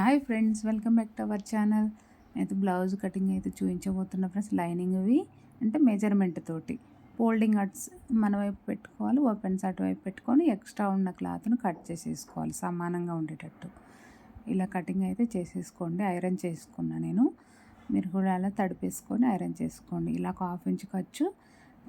Hi friends welcome back to our channel అయితే blouse cutting అయితే చూపించబోతున్నా ఫ్రెండ్స్ లైనింగ్ ఇవి అంటే మెజర్మెంట్ తోటి. ఫోల్డింగ్ అట్స్ మన వైపు పెట్టుకోవాలి ఓపెన్స్ అటువైపు పెట్టుకొని ఎక్స్ట్రా ఉన్న క్లాత్ను కట్ చేసేసుకోవాలి సమానంగా ఉండేటట్టు. ఇలా కటింగ్ అయితే చేసేసుకోండి ఐరన్ చేసుకున్నా నేను. మీరు కూడా అలా తడిపేసుకొని ఐరన్ చేసుకోండి. ఇలా ఒక హాఫ్ ఇంచ్ ఖర్చు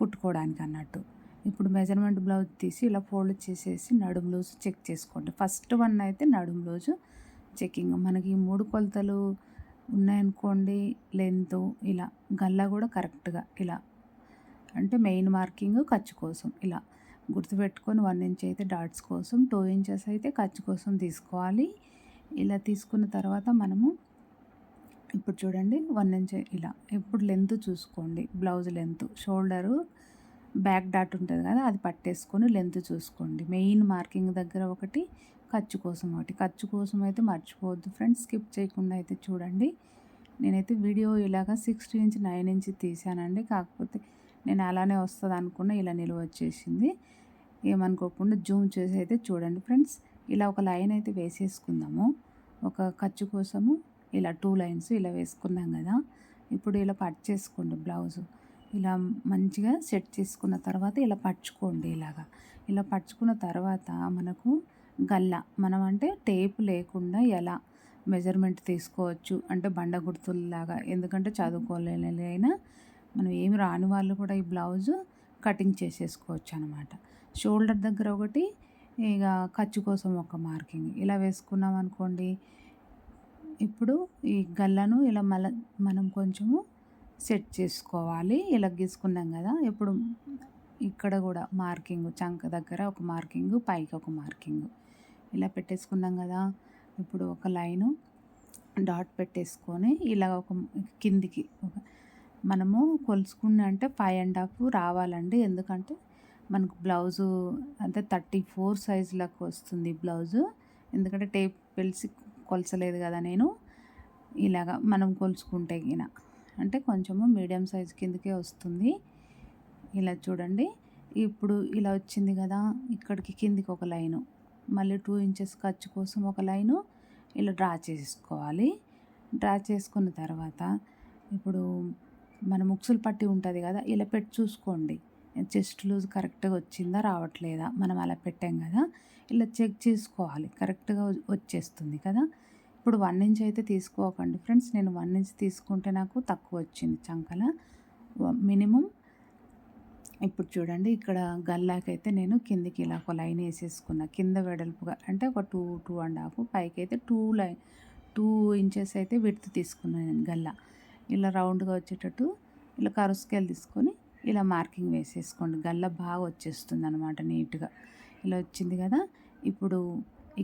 కుట్టుకోవడానికి అన్నట్టు. ఇప్పుడు మెజర్మెంట్ బ్లౌజ్ తీసి ఇలా ఫోల్డ్ చేసేసి నడుము లూజు చెక్ చేసుకోండి. ఫస్ట్ వన్ అయితే నడుము లూజు చెకింగ్ మనకి మూడు కొలతలు ఉన్నాయనుకోండి లెంత్ ఇలా. గల్లా కూడా కరెక్ట్గా ఇలా. అంటే మెయిన్ మార్కింగ్ ఖర్చు కోసం ఇలా. గుర్తుపెట్టుకొని వన్ ఇంచ్ అయితే డాట్స్ కోసం టూ ఇంచెస్ అయితే ఖర్చు కోసం తీసుకోవాలి. ఇలా తీసుకున్న తర్వాత మనము ఇప్పుడు చూడండి వన్ ఇంచ్ ఇలా. ఇప్పుడు లెంత్ చూసుకోండి. Blouse length shoulder back dot ఉంటుంది కదా అది పట్టేసుకొని లెంత్ చూసుకోండి. మెయిన్ మార్కింగ్ దగ్గర ఒకటి ఖర్చు కోసం ఒకటి. ఖర్చు కోసం అయితే మర్చిపోవద్దు ఫ్రెండ్స్. స్కిప్ చేయకుండా అయితే చూడండి. నేనైతే వీడియో ఇలాగా సిక్స్టీ ఇంచ్ నైన్ ఇంచ్ తీసానండి కాకపోతే నేను అలానే వస్తుంది అనుకున్న ఇలా నిలువ వచ్చేసింది. ఏమనుకోకుండా జూమ్ చేసి అయితే చూడండి ఫ్రెండ్స్. ఇలా ఒక లైన్ అయితే వేసేసుకుందాము. ఒక ఖర్చు కోసము ఇలా టూ లైన్స్ ఇలా వేసుకున్నాం కదా. ఇప్పుడు ఇలా పట్ చేసుకోండి బ్లౌజు. ఇలా మంచిగా సెట్ చేసుకున్న తర్వాత ఇలా పట్టుకోండి ఇలాగా. ఇలా పట్టుకున్న తర్వాత మనకు గల్ల. మనం అంటే టేప్ లేకుండా ఎలా మెజర్మెంట్ తీసుకోవచ్చు? అంటే బండ గుర్తుల్లాగా. ఎందుకంటే చదువుకోలేనైనా మనం ఏమి రాని వాళ్ళు కూడా ఈ బ్లౌజ్ కటింగ్ చేసేసుకోవచ్చు అనమాట షోల్డర్ దగ్గర ఒకటి ఇక ఖర్చు కోసం ఒక మార్కింగ్. ఇలా వేసుకున్నాం అనుకోండి ఇప్పుడు ఈ గల్లను ఇలా మల మనం కొంచెము సెట్ చేసుకోవాలి. ఇలా గీసుకున్నాం కదా ఇప్పుడు ఇక్కడ కూడా మార్కింగ్ చంక దగ్గర ఒక మార్కింగ్ పైకి ఒక మార్కింగ్. ఇలా పెట్టేసుకున్నాం కదా. ఇప్పుడు ఒక లైను డాట్ పెట్టేసుకొని ఇలా ఒక కిందికి ఒక మనము కొలుసుకున్న అంటే ఫైవ్ అండ్ హాఫ్ రావాలండి. ఎందుకంటే మనకు బ్లౌజు అంటే థర్టీ ఫోర్ సైజులకు వస్తుంది బ్లౌజు. ఎందుకంటే టేప్ పెలిసి కొలసలేదు కదా నేను. ఇలాగా మనం కొలుసుకుంటే గిన అంటే కొంచెము మీడియం సైజ్ కిందకే వస్తుంది. ఇలా చూడండి. ఇప్పుడు ఇలా వచ్చింది కదా. ఇక్కడికి కిందికి ఒక లైను. మళ్ళీ టూ ఇంచెస్ ఖర్చు కోసం ఒక లైను ఇలా డ్రా చేసుకోవాలి. డ్రా చేసుకున్న తర్వాత ఇప్పుడు మన ముక్సులు పట్టి ఉంటుంది కదా ఇలా పెట్టి చూసుకోండి. చెస్ట్ లూజ్ కరెక్ట్గా వచ్చిందా రావట్లేదా మనం అలా పెట్టాం కదా ఇలా చెక్ చేసుకోవాలి. కరెక్ట్గా వచ్చేస్తుంది కదా. ఇప్పుడు వన్ ఇంచ్ అయితే తీసుకోకండి ఫ్రెండ్స్. నేను వన్ ఇంచ్ తీసుకుంటే నాకు తక్కువ వచ్చింది చంకల. మినిమం ఇప్పుడు చూడండి ఇక్కడ గల్లాకైతే నేను కిందికి ఇలా ఒక లైన్ వేసేసుకున్నా. కింద వెడల్పుగా అంటే ఒక టూ టూ అండ్ హాఫ్ పైకి అయితే టూ లైన్ టూ ఇంచెస్ అయితే విడుతు తీసుకున్నాను నేను గల్లా. ఇలా రౌండ్గా వచ్చేటట్టు ఇలా కరు తీసుకొని ఇలా మార్కింగ్ వేసేసుకోండి. గల్ల బాగా వచ్చేస్తుంది అనమాట నీట్గా. ఇలా వచ్చింది కదా ఇప్పుడు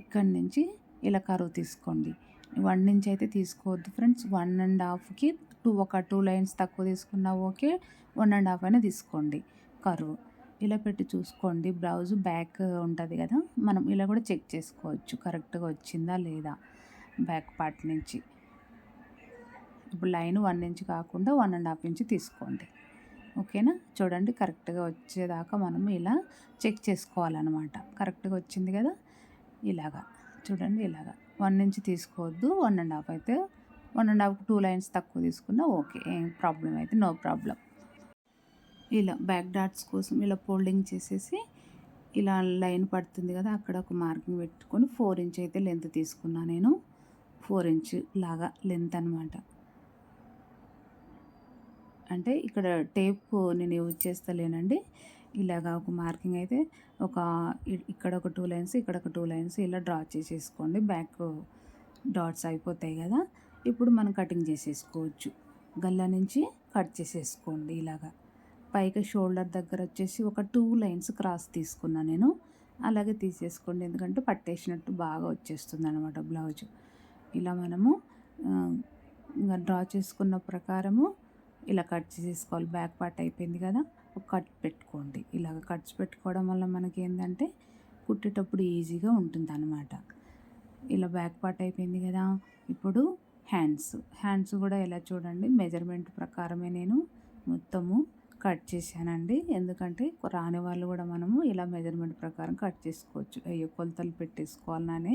ఇక్కడి నుంచి ఇలా కరువు తీసుకోండి. వన్ నుంచి అయితే తీసుకోవద్దు ఫ్రెండ్స్. వన్ అండ్ హాఫ్కి టూ ఒక టూ లైన్స్ తక్కువ తీసుకున్నా ఓకే వన్ అండ్ హాఫ్ అయినా తీసుకోండి. కరువు ఇలా పెట్టి చూసుకోండి. బ్లౌజ్ బ్యాక్ ఉంటుంది కదా మనం ఇలా కూడా చెక్ చేసుకోవచ్చు. కరెక్ట్గా వచ్చిందా లేదా బ్యాక్ పార్ట్ నుంచి. ఇప్పుడు లైన్ వన్ ఇంచ్ కాకుండా వన్ అండ్ హాఫ్ ఇంచ్ తీసుకోండి. ఓకేనా? చూడండి కరెక్ట్గా వచ్చేదాకా మనం ఇలా చెక్ చేసుకోవాలన్నమాట. కరెక్ట్గా వచ్చింది కదా? ఇలాగా. చూడండి ఇలాగా. వన్ ఇంచ్ తీసుకోవద్దు. వన్ అండ్ హాఫ్ అయితే one and half two lines తక్కువ తీసుకున్నా ఓకే. ఏం ప్రాబ్లం అయితే నో ప్రాబ్లం ఇలా బ్యాక్ డాట్స్ కోసం ఇలా ఫోల్డింగ్ చేసేసి ఇలా లైన్ పడుతుంది కదా అక్కడ ఒక మార్కింగ్ పెట్టుకొని ఫోర్ ఇంచ్ అయితే లెంత్ తీసుకున్నా నేను. ఫోర్ ఇంచ్ లాగా లెంత్ అనమాట అంటే ఇక్కడ టేప్ నేను యూజ్ చేస్తలేనండి. ఇలాగా ఒక మార్కింగ్ అయితే ఒక ఇక్కడ ఒక టూ లైన్స్ ఇక్కడ ఒక టూ లైన్స్ ఇలా డ్రా చేసేసుకోండి. బ్యాక్ డాట్స్ అయిపోతాయి కదా. ఇప్పుడు మనం కటింగ్ చేసేసుకోవచ్చు. గల్లా నుంచి కట్ చేసేసుకోండి ఇలాగా. పైకి షోల్డర్ దగ్గర వచ్చేసి ఒక టూ లైన్స్ క్రాస్ తీసుకున్నా నేను. అలాగే తీసేసుకోండి. ఎందుకంటే పట్టేసినట్టు బాగా వచ్చేస్తుంది అనమాట బ్లౌజ్. ఇలా మనము ఇంకా డ్రా చేసుకున్న ప్రకారము ఇలా కట్ చేసేసుకోవాలి. బ్యాక్ పార్ట్ అయిపోయింది కదా ఒక కట్ పెట్టుకోండి. ఇలాగ కట్స్ పెట్టుకోవడం వల్ల మనకి ఏంటంటే కుట్టేటప్పుడు ఈజీగా ఉంటుంది అనమాట ఇలా బ్యాక్ పార్ట్ అయిపోయింది కదా ఇప్పుడు హ్యాండ్స్. హ్యాండ్స్ కూడా ఎలా చూడండి మెజర్మెంట్ ప్రకారమే నేను మొత్తము కట్ చేశానండి. ఎందుకంటే రాని వాళ్ళు కూడా మనము ఇలా మెజర్మెంట్ ప్రకారం కట్ చేసుకోవచ్చు. అయ్యో కొలతలు పెట్టేసుకోవాలని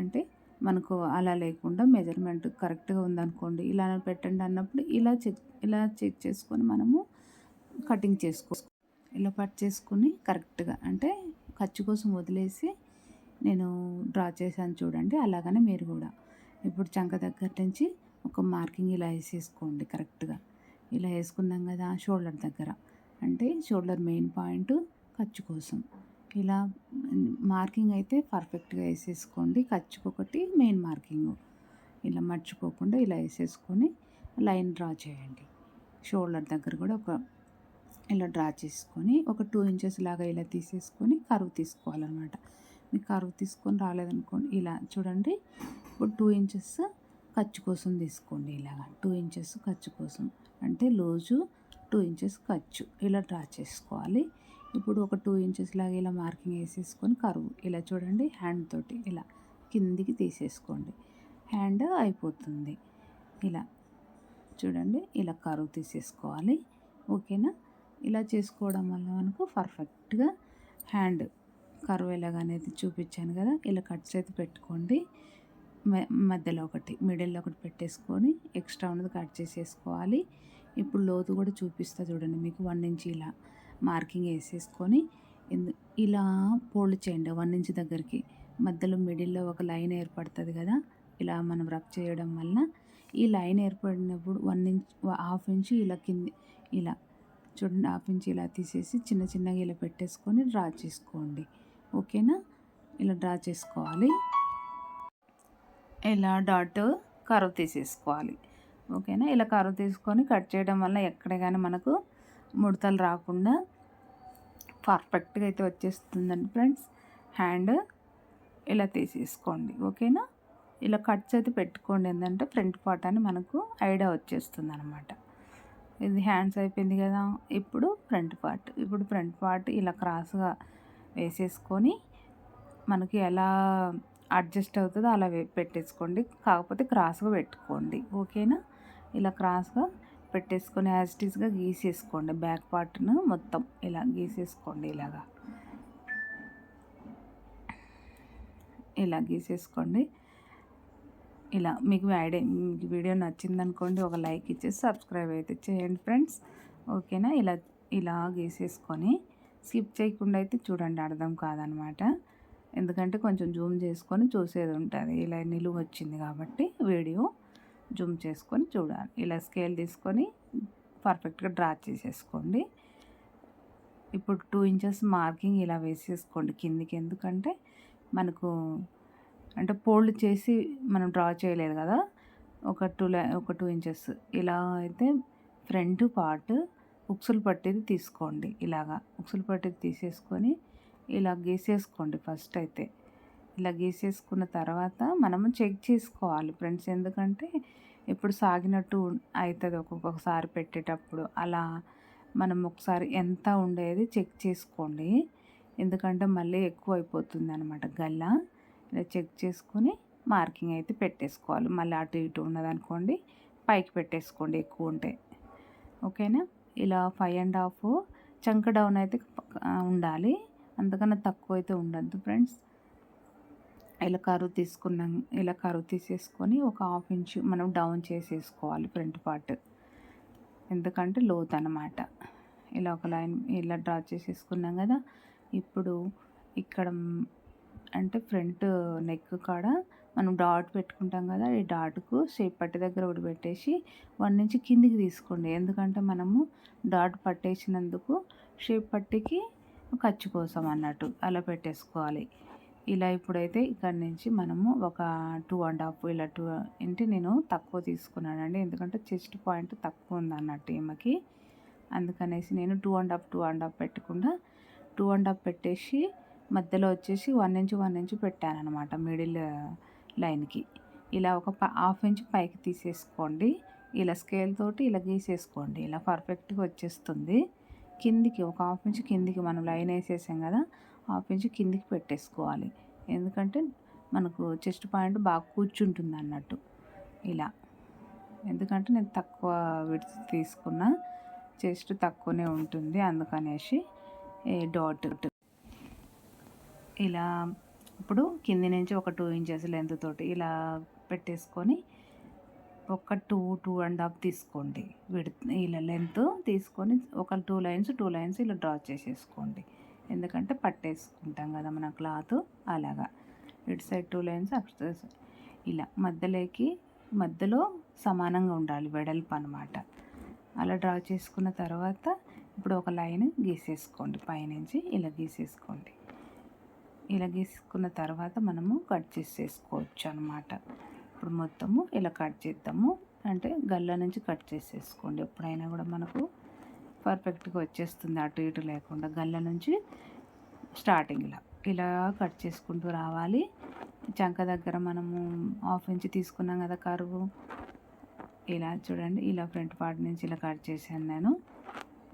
అంటే మనకు అలా లేకుండా మెజర్మెంట్ కరెక్ట్గా ఉందనుకోండి ఇలా పెట్టండి అన్నప్పుడు ఇలా చెక్ ఇలా చెక్ చేసుకొని మనము కటింగ్ చేసుకో ఇలా కట్ చేసుకుని కరెక్ట్గా అంటే ఖర్చు కోసం వదిలేసి నేను డ్రా చేశాను చూడండి అలాగనే మీరు కూడా. ఇప్పుడు చంక దగ్గర నుంచి ఒక మార్కింగ్ ఇలా వేసేసుకోండి కరెక్ట్గా. ఇలా వేసుకున్నాం కదా షోల్డర్ దగ్గర. అంటే షోల్డర్ మెయిన్ పాయింట్ ఖర్చు కోసం. ఇలా మార్కింగ్ అయితే పర్ఫెక్ట్గా వేసేసుకోండి. ఖర్చుకొకటి మెయిన్ మార్కింగ్. ఇలా మర్చిపోకుండా ఇలా వేసేసుకొని లైన్ డ్రా చేయండి. షోల్డర్ దగ్గర కూడా ఒక ఇలా డ్రా చేసుకొని ఒక టూ ఇంచెస్ లాగా ఇలా తీసేసుకొని కరువు తీసుకోవాలన్నమాట. మీకు కరువు తీసుకొని రాలేదనుకోండి ఇలా చూడండి. ఇప్పుడు టూ ఇంచెస్ ఖర్చు కోసం తీసుకోండి ఇలాగా. టూ ఇంచెస్ ఖర్చు కోసం. అంటే లోజు టూ ఇంచెస్ ఖర్చు. ఇలా డ్రా చేసుకోవాలి. ఇప్పుడు ఒక టూ ఇంచెస్ లాగా ఇలా మార్కింగ్ వేసేసుకొని కరువు. ఇలా చూడండి హ్యాండ్ తోటి ఇలా కిందికి తీసేసుకోండి. హ్యాండ్ అయిపోతుంది. ఇలా చూడండి ఇలా కరువు తీసేసుకోవాలి. ఓకేనా? ఇలా చేసుకోవడం వల్ల మనకు పర్ఫెక్ట్గా హ్యాండ్ కరువు ఎలాగనేది చూపించాను కదా ఇలా కట్స్ అయితే పెట్టుకోండి. మధ్యలో ఒకటి మిడిల్లో ఒకటి పెట్టేసుకొని ఎక్స్ట్రా ఉన్నది కట్ చేసేసుకోవాలి. ఇప్పుడు లోతు కూడా చూపిస్తా చూడండి మీకు వన్ ఇంచ్ ఇలా మార్కింగ్ వేసేసుకొని ఇలా ఫోల్డ్ చేయండి వన్ ఇంచ్ దగ్గరికి. మధ్యలో మిడిల్లో ఒక లైన్ ఏర్పడుతుంది కదా ఇలా మనం రబ్ చేయడం వల్ల ఈ లైన్ ఏర్పడినప్పుడు వన్ ఇంచ్ హాఫ్ ఇంచ్ ఇలా కింది ఇలా చూడండి హాఫ్ ఇంచ్ ఇలా తీసేసి చిన్న చిన్నగా ఇలా పెట్టేసుకొని డ్రా చేసుకోండి. ఓకేనా? ఇలా డ్రా చేసుకోవాలి. ఇలా డాట్ కరువు తీసేసుకోవాలి. ఓకేనా? ఇలా కరువు తీసుకొని కట్ చేయడం వల్ల ఎక్కడ కానీ మనకు ముడతలు రాకుండా పర్ఫెక్ట్గా అయితే వచ్చేస్తుందండి ఫ్రెండ్స్. హ్యాండ్ ఇలా తీసేసుకోండి. ఓకేనా? ఇలా కట్స్ అయితే పెట్టుకోండి. ఏంటంటే ఫ్రంట్ పార్ట్ అని మనకు ఐడియా వచ్చేస్తుంది అనమాట ఇది హ్యాండ్స్ అయిపోయింది కదా. ఇప్పుడు ఫ్రంట్ పార్ట్. ఇప్పుడు ఫ్రంట్ పార్ట్ ఇలా క్రాస్గా వేసేసుకొని మనకి ఎలా అడ్జస్ట్ అవుతుందో అలా పెట్టేసుకోండి. కాకపోతే క్రాస్గా పెట్టుకోండి. ఓకేనా? ఇలా క్రాస్గా పెట్టేసుకొని యాజిటీస్గా గీసేసుకోండి. బ్యాక్ పార్ట్ను మొత్తం ఇలా గీసేసుకోండి ఇలాగా. ఇలా గీసేసుకోండి. ఇలా మీకు ఐడియా మీకు వీడియో నచ్చిందనుకోండి ఒక లైక్ ఇచ్చేసి సబ్స్క్రైబ్ అయితే చేయండి ఫ్రెండ్స్. ఓకేనా? ఇలా ఇలా గీసేసుకొని స్కిప్ చేయకుండా అయితే చూడండి అర్థం కాదనమాట. ఎందుకంటే కొంచెం జూమ్ చేసుకొని చూసేది ఉంటుంది. ఇలా నిలువ వచ్చింది కాబట్టి వీడియో జూమ్ చేసుకొని చూడాలి. ఇలా స్కేల్ తీసుకొని పర్ఫెక్ట్గా డ్రా చేసేసుకోండి. ఇప్పుడు టూ ఇంచెస్ మార్కింగ్ ఇలా వేసేసుకోండి కిందికి. ఎందుకంటే మనకు అంటే ఫోల్డ్ చేసి మనం డ్రా చేయలేదు కదా. ఒక టూ ఒక టూ ఇంచెస్. ఇలా అయితే ఫ్రంట్ పార్ట్ ఉక్సులు పట్టేది తీసుకోండి. ఇలాగా ఉక్సులు పట్టేది తీసేసుకొని ఇలా గీసేసుకోండి ఫస్ట్ అయితే. ఇలా గీసేసుకున్న తర్వాత మనము చెక్ చేసుకోవాలి ఫ్రెండ్స్. ఎందుకంటే ఇప్పుడు సాగినట్టు అవుతుంది ఒక్కొక్కసారి పెట్టేటప్పుడు. అలా మనం ఒకసారి ఎంత ఉండేది చెక్ చేసుకోండి. ఎందుకంటే మళ్ళీ ఎక్కువ అయిపోతుంది అనమాట గల్ల. ఇలా చెక్ చేసుకొని మార్కింగ్ అయితే పెట్టేసుకోవాలి. మళ్ళీ అటు ఇటు ఉన్నదనుకోండి పైకి పెట్టేసుకోండి ఎక్కువ ఉంటే. ఓకేనా? ఇలా ఫైవ్ అండ్ హాఫ్ చంక డౌన్ అయితే ఉండాలి. అంతకన్నా తక్కువ అయితే ఉండద్దు ఫ్రెండ్స్. ఇలా కరువు తీసుకున్నాం ఇలా కరువు తీసేసుకొని ఒక హాఫ్ ఇంచ్ మనం డౌన్ చేసేసుకోవాలి ఫ్రంట్ పార్ట్. ఎందుకంటే లోత్ అనమాట ఇలా ఒక లైన్ ఇలా డ్రా చేసేసుకున్నాం కదా. ఇప్పుడు ఇక్కడ అంటే ఫ్రంట్ నెక్ కాడ మనం డాట్ పెట్టుకుంటాం కదా ఈ డాట్కు షేప్ పట్టి దగ్గర ఒకటి పెట్టేసి వన్ నుంచి కిందికి తీసుకోండి. ఎందుకంటే మనము డాట్ పట్టేసినందుకు షేప్ పట్టికి ఖర్చు కోసం అన్నట్టు అలా పెట్టేసుకోవాలి. ఇలా ఇప్పుడైతే ఇక్కడ నుంచి మనము ఒక టూ అండ్ హాఫ్ ఇలా టూ ఇంటి నేను తక్కువ తీసుకున్నానండి. ఎందుకంటే చెస్ట్ పాయింట్ తక్కువ ఉంది అన్నట్టు ఈమెకి. అందుకనేసి నేను two and half two and half పెట్టకుండా టూ అండ్ హాఫ్ పెట్టేసి మధ్యలో వచ్చేసి వన్ ఇంచ్ వన్ ఇంచ్ పెట్టాను అనమాట మిడిల్ లైన్కి ఇలా ఒక హాఫ్ ఇంచ్ పైకి తీసేసుకోండి. ఇలా స్కేల్ తోటి ఇలా గీసేసుకోండి. ఇలా పర్ఫెక్ట్గా వచ్చేస్తుంది. కిందికి ఒక హాఫ్ ఇంచ్ కిందికి మనం లైన్ వేసేసాం కదా హాఫ్ ఇంచ్ కిందికి పెట్టేసుకోవాలి. ఎందుకంటే మనకు చెస్ట్ పాయింట్ బాగా కూర్చుంటుంది అన్నట్టు. ఇలా. ఎందుకంటే నేను తక్కువ విడిచి తీసుకున్న చెస్ట్ తక్కువనే ఉంటుంది అందుకనేసి డాట్. ఇలా. ఇప్పుడు కింది నుంచి ఒక టూ ఇంచెస్ లెంత్ తోటి ఇలా పెట్టేసుకొని ఒక టూ టూ అండ్ హాఫ్ తీసుకోండి. విడి ఇలా లెంత్ తీసుకొని ఒక టూ లైన్స్ టూ లైన్స్ ఇలా డ్రా చేసేసుకోండి. ఎందుకంటే పట్టేసుకుంటాం కదా మన క్లాత్ అలాగా. ఇటు సైడ్ టూ లైన్స్ అటు ఇలా మధ్యలోకి మధ్యలో సమానంగా ఉండాలి వెడల్పు అనమాట అలా డ్రా చేసుకున్న తర్వాత ఇప్పుడు ఒక లైన్ గీసేసుకోండి. పైనుంచి ఇలా గీసేసుకోండి. ఇలా గీసుకున్న తర్వాత మనము కట్ చేసేసుకోవచ్చు అనమాట ఇప్పుడు మొత్తము ఇలా కట్ చేద్దాము. అంటే గల్ల నుంచి కట్ చేసేసుకోండి. ఎప్పుడైనా కూడా మనకు పర్ఫెక్ట్గా వచ్చేస్తుంది అటు ఇటు లేకుండా గల్ల నుంచి స్టార్టింగ్ ఇలా. ఇలా కట్ చేసుకుంటూ రావాలి. చంక దగ్గర మనము హాఫ్ ఇంచ్ తీసుకున్నాం కదా కరువు. ఇలా చూడండి. ఇలా ఫ్రంట్ పార్ట్ నుంచి ఇలా కట్ చేశాను నేను.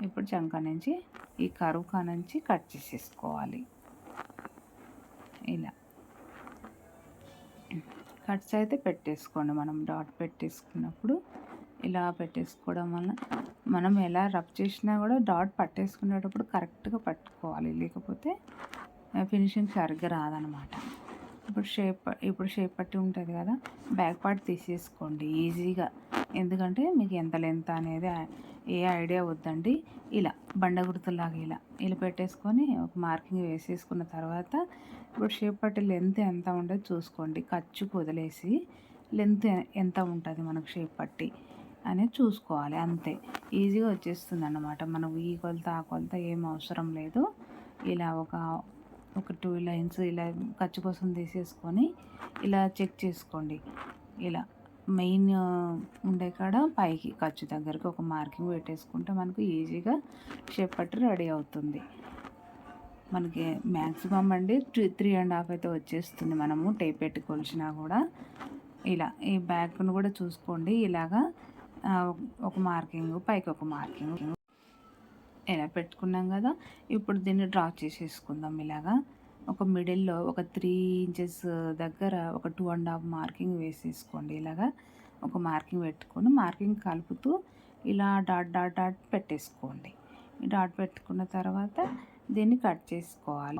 ఇప్పుడు చంక నుంచి ఈ కరువు కా నుంచి కట్ చేసేసుకోవాలి. ఇలా. కట్స్ అయితే పెట్టేసుకోండి. మనం డాట్ పెట్టేసుకున్నప్పుడు ఇలా పెట్టేసుకోవడం వల్ల మనం ఎలా రబ్ చేసినా కూడా డాట్ పట్టేసుకునేటప్పుడు కరెక్ట్గా పట్టుకోవాలి. లేకపోతే ఫినిషింగ్ సరిగ్గా రాదనమాట. ఇప్పుడు షేప్ ఇప్పుడు షేప్ పట్టి ఉంటుంది కదా బ్యాక్ పార్ట్ తీసేసుకోండి ఈజీగా. ఎందుకంటే మీకు ఎంత లెంత్ అనేది ఏ ఐడియా వద్దండి. ఇలా బండ గుర్తులాగా ఇలా ఇలా పెట్టేసుకొని ఒక మార్కింగ్ వేసేసుకున్న తర్వాత ఇప్పుడు షేప్ పట్టి లెంత్ ఎంత ఉండదు చూసుకోండి. ఖర్చుకు వదిలేసి లెంత్ ఎంత ఉంటుంది మనకు షేప్ పట్టి అనేది చూసుకోవాలి. అంతే. ఈజీగా వచ్చేస్తుంది అన్నమాట మనకు ఈ కొలత ఆ కొలత ఏం అవసరం లేదు. ఇలా ఒక ఒక టూ లైన్స్ ఇలా ఖర్చు కోసం తీసేసుకొని ఇలా చెక్ చేసుకోండి. ఇలా మెయిన్ ఉండే కాడ పైకి ఖర్చు దగ్గరికి ఒక మార్కింగ్ పెట్టేసుకుంటే మనకు ఈజీగా షేప్ పట్టి రెడీ అవుతుంది. మనకి మ్యాక్సిమం అండి త్రీ త్రీ అండ్ హాఫ్ అయితే వచ్చేస్తుంది మనము టేప్ పెట్టి కొలిచినా కూడా. ఇలా ఈ బ్యాగ్ను కూడా చూసుకోండి. ఇలాగా ఒక మార్కింగ్ పైకి ఒక మార్కింగ్ ఇలా పెట్టుకున్నాం కదా. ఇప్పుడు దీన్ని డ్రా చేసేసుకుందాం ఇలాగా. ఒక మిడిల్లో ఒక త్రీ ఇంచెస్ దగ్గర ఒక టూ అండ్ హాఫ్ మార్కింగ్ వేసేసుకోండి ఇలాగా. ఒక మార్కింగ్ పెట్టుకొని మార్కింగ్ కలుపుతూ ఇలా డాట్ డాట్ డాట్ పెట్టేసుకోండి. డాట్ పెట్టుకున్న తర్వాత దీన్ని కట్ చేసుకోవాలి.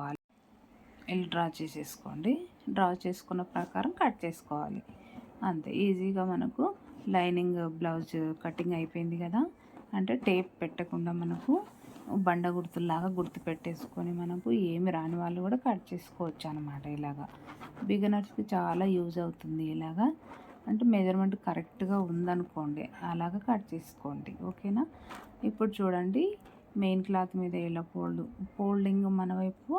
ఇలా డ్రా చేసేసుకోండి. డ్రా చేసుకున్న ప్రకారం కట్ చేసుకోవాలి. అంతే ఈజీగా మనకు లైనింగ్ బ్లౌజ్ కటింగ్ అయిపోయింది కదా. అంటే టేప్ పెట్టకుండా మనకు బండ గుర్తులాగా గుర్తు పెట్టేసుకొని మనకు ఏమి రాని వాళ్ళు కూడా కట్ చేసుకోవచ్చు అనమాట ఇలాగా. బిగినర్స్కి చాలా యూజ్ అవుతుంది ఇలాగా. అంటే మెజర్మెంట్ కరెక్ట్గా ఉందనుకోండి అలాగా కట్ చేసుకోండి. ఓకేనా? ఇప్పుడు చూడండి. మెయిన్ క్లాత్ మీద ఇలా ఫోల్డ్ ఫోల్డింగ్ మన వైపు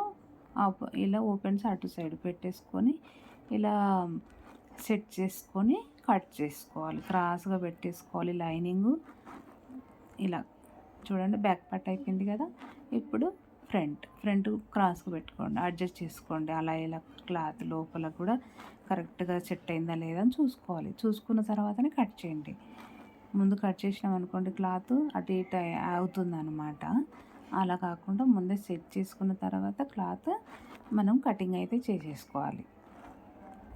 ఇలా ఓపెన్స్ అటు సైడ్ పెట్టేసుకొని ఇలా సెట్ చేసుకొని కట్ చేసుకోవాలి. క్రాస్గా పెట్టేసుకోవాలి లైనింగ్. ఇలా చూడండి బ్యాక్ పార్ట్ అయిపోయింది కదా. ఇప్పుడు ఫ్రంట్ ఫ్రంట్ క్రాస్గా పెట్టుకోండి అడ్జస్ట్ చేసుకోండి. అలా ఇలా క్లాత్ లోపల కూడా కరెక్ట్గా సెట్ అయిందా లేదా అని చూసుకోవాలి. చూసుకున్న తర్వాతనే కట్ చేయండి. ముందు కట్ చేసినాం అనుకోండి క్లాత్ అటు ఇటు అవుతుంది అనమాట అలా కాకుండా ముందే సెట్ చేసుకున్న తర్వాత క్లాత్ మనం కటింగ్ అయితే చేసేసుకోవాలి.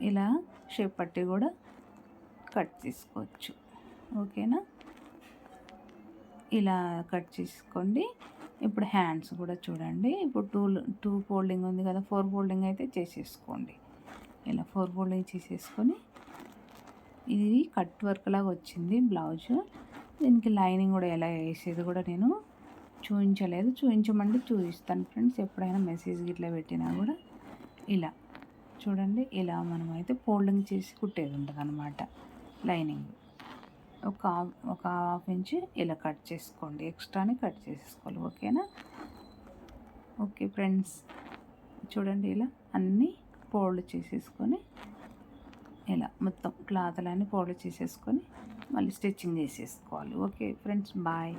ఇలా షేప్ పట్టి కూడా కట్ చేసుకోవచ్చు. ఓకేనా? ఇలా కట్ చేసుకోండి. ఇప్పుడు హ్యాండ్స్ కూడా చూడండి. ఇప్పుడు టూ టూ ఫోల్డింగ్ ఉంది కదా ఫోర్ ఫోల్డింగ్ అయితే చేసేసుకోండి. ఇలా ఫోర్ ఫోల్డింగ్ చేసేసుకొని ఇది కట్ వర్క్ లాగా వచ్చింది బ్లౌజ్. దీనికి లైనింగ్ కూడా ఎలా వేసేది కూడా నేను చూపించలేదు చూపించమంటే చూపిస్తాను ఫ్రెండ్స్ ఎప్పుడైనా మెసేజ్ ఇట్లా పెట్టినా కూడా ఇలా. చూడండి ఇలా మనం అయితే ఫోల్డింగ్ చేసి కుట్టేది ఉంటుంది అనమాట లైనింగ్. ఒక ఒక హాఫ్ ఇంచ్ ఇలా కట్ చేసుకోండి. ఎక్స్ట్రాని కట్ చేసేసుకోవాలి ఓకేనా? ఓకే ఫ్రెండ్స్ చూడండి ఇలా అన్నీ ఫోల్డ్ చేసేసుకొని ఇలా మొత్తం క్లాత్లన్నీ ఫోల్డ్ చేసేసుకొని మళ్ళీ స్టిచ్చింగ్ చేసేసుకోవాలి. Okay friends bye.